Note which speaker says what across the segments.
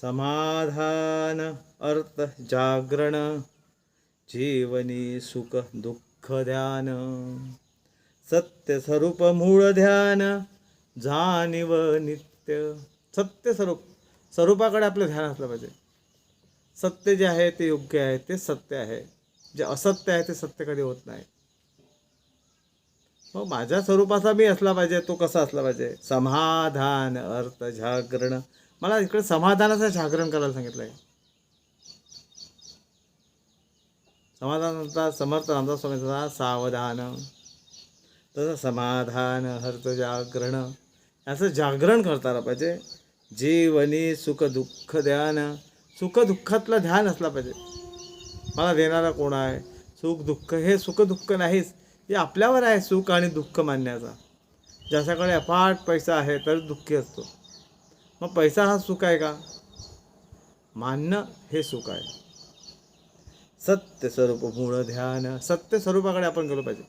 Speaker 1: समाधान अर्थ जागरण जीवनी सुख दुःख ध्यान सत्य स्वरूप मूळ ध्यान जाणीव नित्य. सत्य स्वरूप स्वरूपाकडे आपलं ध्यान असलं पाहिजे. सत्य जे आहे ते योग्य आहे ते सत्य आहे. जे असत्य आहे ते सत्य कधी होत नाही. मग माझ्या स्वरूपाचा मी असला पाहिजे तो कसा असला पाहिजे? समाधान अर्थ जागरण मला इकडे समाधानाचं जागरण करायला सांगितलं आहे समाधानाचा समर्थ रामदास स्वामीचा सावधान तसं समाधान हर्त जागरण याचं जागरण करता आलं पाहिजे. जीवनी सुख दुःख ध्यान सुख दुःखातलं ध्यान असला पाहिजे. मला देणारा कोण आहे? सुख दुःख हे सुख दुःख नाहीच. हे आपल्यावर आहे सुख आणि दुःख मानण्याचा. ज्याच्याकडे अफाट पैसा आहे तर दुःखी असतो. मग पैसा हा सुख आहे का? मानणं हे सुख आहे. सत्य स्वरूप मूळ ध्यान सत्य स्वरूपाकडे आपण गेलो पाहिजे.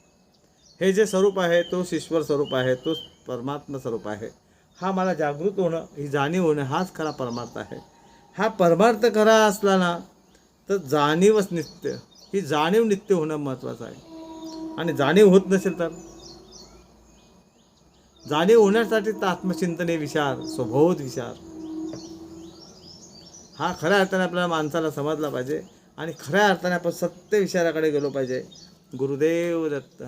Speaker 1: हे जे स्वरूप आहे तो ईश्वर स्वरूप आहे तो परमात्मा स्वरूप आहे. हा मला जागृत होणं ही जाणीव होणं हाच खरा परमार्थ आहे. हा परमार्थ खरा असला ना तर जाणीवच नित्य. ही जाणीव नित्य होणं महत्त्वाचं आहे. आणि जाणीव होत नसेल तर? जाणीव होण्यासाठी तर आत्मचिंतने विचार स्वबोध विचार. हा खऱ्या अर्थाने आपल्याला माणसाला समजला पाहिजे आणि खऱ्या अर्थाने आपण सत्य विचाराकडे गेलो पाहिजे. गुरुदेव दत्त.